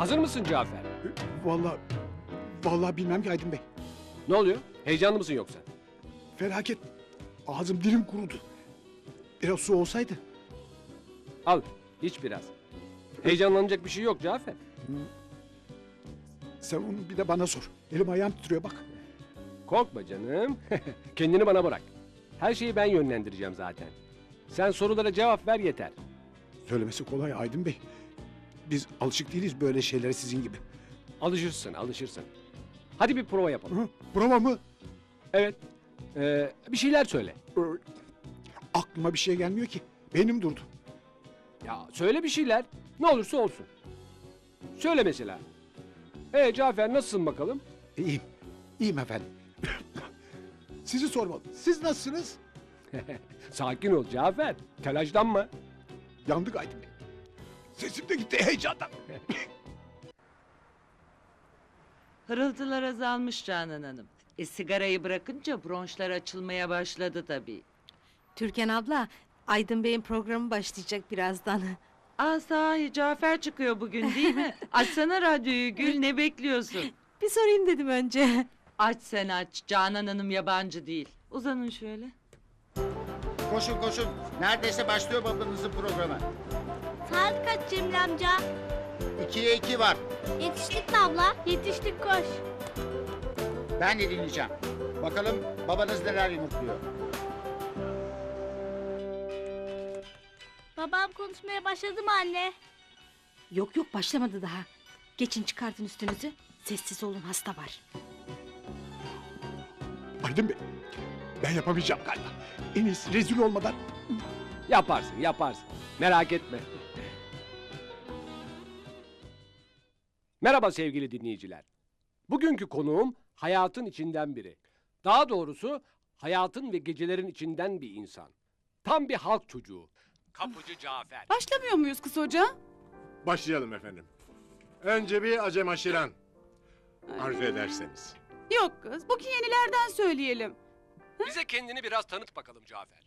Hazır mısın Cafer? Vallahi vallahi bilmem ki Aydın Bey. Ne oluyor? Heyecanlı mısın yoksa? Felaket. Ağzım dilim kurudu. Biraz su olsaydı. Al, iç biraz. Heyecanlanacak bir şey yok Cafer. Sen onu bir de bana sor. Elim ayağım titriyor bak. Korkma canım. Kendini bana bırak. Her şeyi ben yönlendireceğim zaten. Sen sorulara cevap ver yeter. Söylemesi kolay Aydın Bey. Biz alışık değiliz böyle şeylere sizin gibi. Alışırsın, alışırsın. Hadi bir prova yapalım. Hı, Bravo mı? Evet. Ee, bir şeyler söyle. Ee, Aklıma bir şey gelmiyor ki. Benim durdu. Ya söyle bir şeyler. Ne olursa olsun. Söyle mesela. Ee Cafer nasılsın bakalım? İyiyim. İyiyim efendim. Sizi sormalı. Siz nasılsınız? Sakin ol Cafer. Telaşlanma. Yandık Aydın Bey. Sesim de gitti heyecandan. Hırıltılar azalmış Canan Hanım. E sigarayı bırakınca bronşlar açılmaya başladı tabii. Türkan abla, Aydın Bey'in programı başlayacak birazdan. Aa sahi Cafer çıkıyor bugün değil mi? Açsana radyoyu Gül ne bekliyorsun? Bir sorayım dedim önce. Aç sen aç Canan Hanım yabancı değil. Uzanın şöyle. Koşun koşun. Neredeyse başlıyor babanızın programı. Saat kaç Cemil amca? İkiye iki var. Yetiştik mi abla? Yetiştik koş. Ben de dinleyeceğim. Bakalım babanız neler yumurtluyor. Babam konuşmaya başladı mı anne? Yok yok başlamadı daha. Geçin çıkartın üstünüzü. Sessiz olun hasta var. Aydın Bey. Ben yapamayacağım galiba. En iyisi rezil olmadan. Yaparsın, yaparsın. Merak etme. Merhaba sevgili dinleyiciler. Bugünkü konuğum hayatın içinden biri. Daha doğrusu hayatın ve gecelerin içinden bir insan. Tam bir halk çocuğu. Kapıcı Cafer. Başlamıyor muyuz kız hoca? Başlayalım efendim. Önce bir acem aşiran. Arzu ederseniz. Yok kız, bu yenilerden söyleyelim. Bize kendini biraz tanıt bakalım Cafer.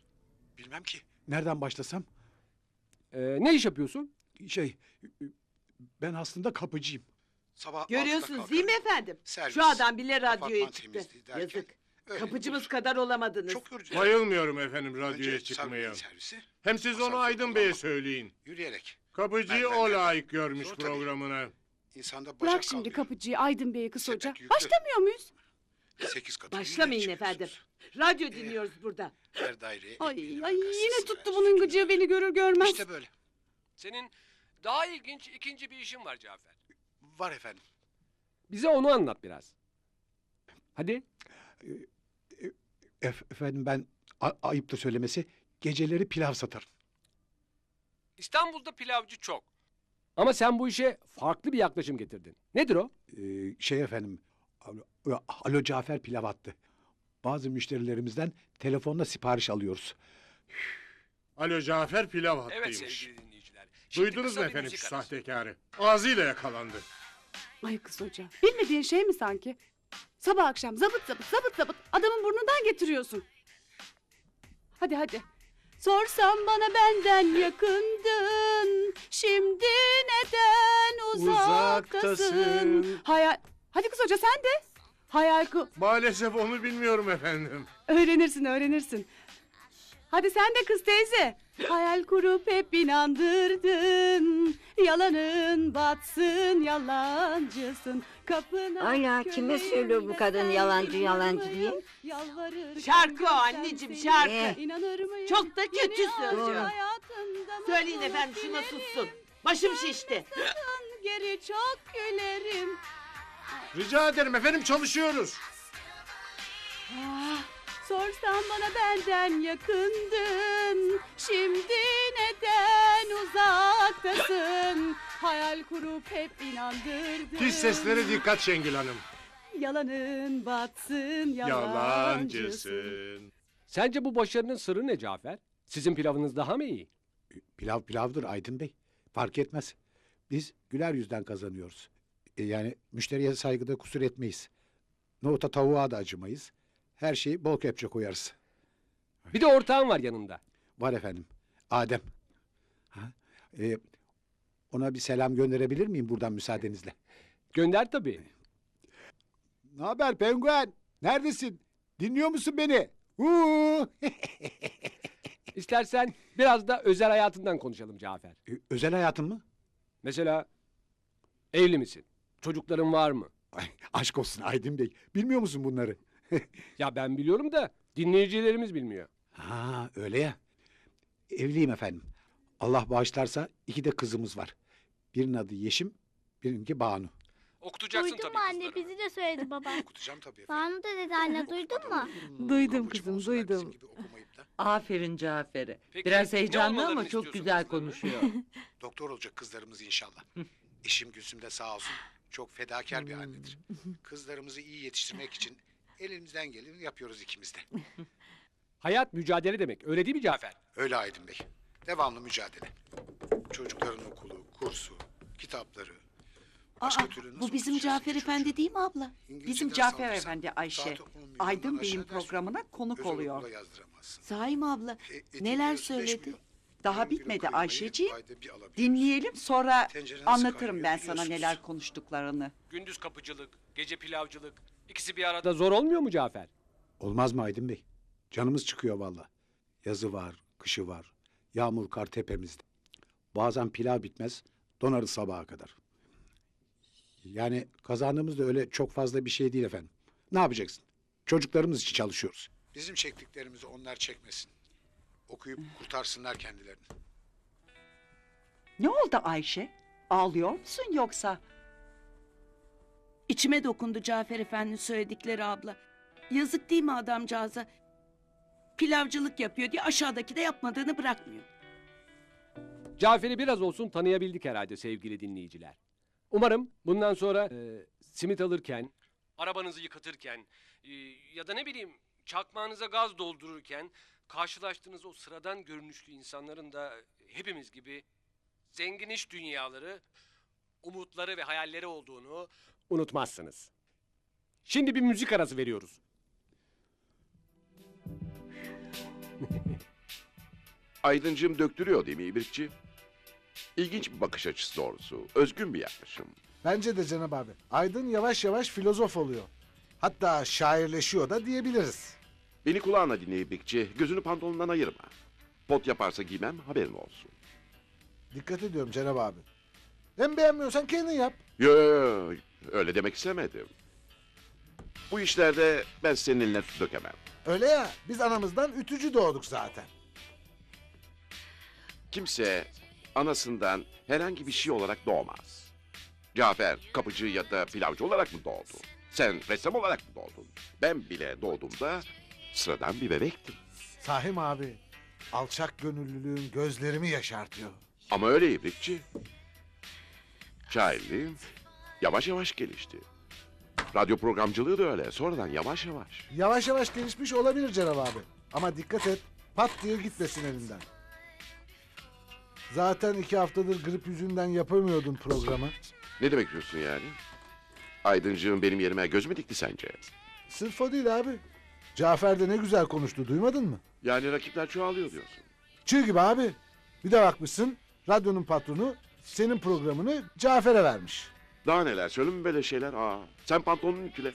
Bilmem ki. Nereden başlasam? Ee, ne iş yapıyorsun? Şey, ben aslında kapıcıyım. Sabah Görüyorsunuz değil mi efendim? Servis, Şu adam bile radyoya apartman çıktı. temizliği derken Yazık. öyle Kapıcımız kadar olamadınız. Çok yorucu. Bayılmıyorum efendim radyoya Önce çıkmaya. servisi, Hem siz onu Aydın Bey'e kullanmak. söyleyin. Yürüyerek. Kapıcıyı Ben- ben- o ben- layık görmüş Zor tabii. programına. İnsanda bacak Bırak şimdi kalmıyor. kapıcıyı Aydın Bey'e kız Sepet hoca. yüklü. Başlamıyor muyuz? Sekiz katı. Başlamayın efendim. Radyo dinliyoruz burada. Her daireye Ay, ekmeğini ay bakarsınız, yine tuttu bunun gıcığı beni görür görmez. İşte böyle. Senin daha ilginç ikinci bir işin var Cafer. Var efendim. Bize onu anlat biraz. Hadi. Ef- efendim ben a- ayıptır söylemesi geceleri pilav satarım. İstanbul'da pilavcı çok. Ama sen bu işe farklı bir yaklaşım getirdin. Nedir o? Ee, şey efendim, alo, alo Cafer pilav attı. Bazı müşterilerimizden telefonla sipariş alıyoruz. Alo Cafer pilav hattıymış. dinleyiciler. Şimdi Duydunuz kısa mu bir efendim şu müzik arası. sahtekarı? Ağzıyla yakalandı. Ay kız hoca. Bilmediğin şey mi sanki? Sabah akşam zabıt zabıt zabıt zabıt adamın burnundan getiriyorsun. Hadi hadi. Sorsam bana benden yakındın. Şimdi neden uzaktasın? Uzaktasın. Hayal... Hadi kız hoca sen de. Hayal ku... Maalesef onu bilmiyorum efendim. Öğrenirsin öğrenirsin. Hadi sen de kız teyze. Hayal kurup hep inandırdın. Yalanın batsın yalancısın. Kapına Hala kime söylüyor bu kadın yalancı, yalancı diye? Şarkı o anneciğim, şarkı. Eh. İnanır mıyım? Çok da kötü söylüyor. Söyleyin efendim şuna sussun. Başım şişti. Geri çok gülerim. Rica ederim efendim çalışıyoruz. Ah, Sorsan bana benden yakındın Şimdi neden uzaktasın Hayal kurup hep inandırdın Pis seslere dikkat Şengül Hanım. Yalanın batsın yalancısın Yalancısın. Sence bu başarının sırrı ne Cafer? Sizin pilavınız daha mı iyi? Pilav pilavdır Aydın Bey. Fark etmez. Biz güler yüzden kazanıyoruz. E, yani müşteriye saygıda kusur etmeyiz. Nohuta tavuğa da acımayız. Her şeyi bol kepçe koyarız. Bir de ortağın var yanında. Var efendim. Adem. Ha? E, Ona bir selam gönderebilir miyim buradan müsaadenizle? Gönder tabii. Ne haber penguen? Neredesin? Dinliyor musun beni? Huu! İstersen biraz da özel hayatından konuşalım Cafer. E, Özel hayatın mı? Mesela evli misin? Çocukların var mı? Ay, aşk olsun Aydın Bey. Bilmiyor musun bunları? Ya ben biliyorum da dinleyicilerimiz bilmiyor. Ha öyle ya. Evliyim efendim. Allah bağışlarsa iki de kızımız var. Birinin adı Yeşim, birininki Banu. Okutacaksın Duydun mu anne? Bizi de söyledi baba. Okutacağım tabii efendim. Banu da dedi anne duydun mu? Duydum Kapıcı kızım olsunlar, bizim duydum. gibi okumayıp da Aferin Cafer'e. Peki, Biraz ne heyecanlı olmalarını ama çok istiyorsun güzel konuşuyor. Doktor olacak kızlarımız inşallah. Eşim Gülsüm de sağ olsun çok fedakar bir annedir. Kızlarımızı iyi yetiştirmek için elimizden geleni yapıyoruz ikimiz de. Hayat mücadele demek. Öyle değil mi Cafer? Öyle Aydın Bey. Devamlı mücadele. Çocukların okulu, kursu, kitapları. Başka türlü nasıl Bu bizim okutacağız Cafer ki Efendi çocuğu? değil mi abla? İngilizce Bizim ders Cafer aldırsan Efendi Ayşe. saati 10 milyondan Aydın Bey'in aşağı ders programına konuk Özel oluyor. yazdıramazsın. Sahi mi abla? E, etin Neler kilosu beş söyledi? milyon. Daha Yarım kilo bitmedi kıymayı Ayşeciğim. ayda bir alabiliyoruz. Dinleyelim sonra Tencereniz anlatırım kaynıyor, ben sana biliyorsunuz. neler konuştuklarını. Gündüz kapıcılık, gece pilavcılık. İkisi bir arada zor olmuyor mu Cafer? Olmaz mı Aydın Bey? Canımız çıkıyor valla. Yazı var, kışı var. Yağmur kar tepemizde. Bazen pilav bitmez, donarız sabaha kadar. Yani kazandığımız da öyle çok fazla bir şey değil efendim. Ne yapacaksın? Çocuklarımız için çalışıyoruz. Bizim çektiklerimizi onlar çekmesin. Okuyup kurtarsınlar kendilerini. Ne oldu Ayşe? Ağlıyor musun yoksa? İçime dokundu Cafer Efendi'nin söyledikleri abla. Yazık değil mi adamcağıza? Pilavcılık yapıyor diye aşağıdaki de yapmadığını bırakmıyor. Cafer'i biraz olsun tanıyabildik herhalde sevgili dinleyiciler. Umarım bundan sonra e, simit alırken, arabanızı yıkatırken e, ya da ne bileyim çakmağınıza gaz doldururken karşılaştığınız o sıradan görünüşlü insanların da hepimiz gibi zengin iş dünyaları, umutları ve hayalleri olduğunu unutmazsınız. Şimdi bir müzik arası veriyoruz. Aydıncığım döktürüyor değil mi İbrikçi? İlginç bir bakış açısı doğrusu. Özgün bir yaklaşım. Bence de Cenab abi. Aydın yavaş yavaş filozof oluyor. Hatta şairleşiyor da diyebiliriz. Beni kulağına dinle İbrikçi. Gözünü pantolonundan ayırma. Pot yaparsa giymem haberin olsun. Dikkat ediyorum Cenab abi. Hem beğenmiyorsan kendin yap. Yo, yo, yo, öyle demek istemedim. Bu işlerde ben senin eline su dökemem. Öyle ya biz anamızdan ütücü doğduk zaten. Kimse anasından herhangi bir şey olarak doğmaz. Cafer kapıcı ya da pilavcı olarak mı doğdu? Sen ressam olarak mı doğdun? Ben bile doğduğumda sıradan bir bebektim. Sahim abi. Alçak gönüllülüğün gözlerimi yaşartıyor. Ama öyle ibrikçi. Şairliğim yavaş yavaş gelişti. Radyo programcılığı da öyle. Sonradan yavaş yavaş. Yavaş yavaş gelişmiş olabilir Cenab abi. Ama dikkat et pat diye gitmesin elinden. Zaten iki haftadır grip yüzünden yapamıyordun programı. Ne demek diyorsun yani? Aydıncığım benim yerime göz mü dikti sence? Sırf o değil abi. Cafer de ne güzel konuştu duymadın mı? Yani rakipler çoğalıyor diyorsun. Çığ gibi abi. Bir de bakmışsın radyonun patronu senin programını Cafer'e vermiş. Daha neler söyleme böyle şeyler. Aa, sen pantolonunu ütüle.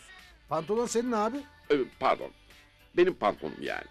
Pantolon senin abi. Ee, pardon. Benim pantolonum yani.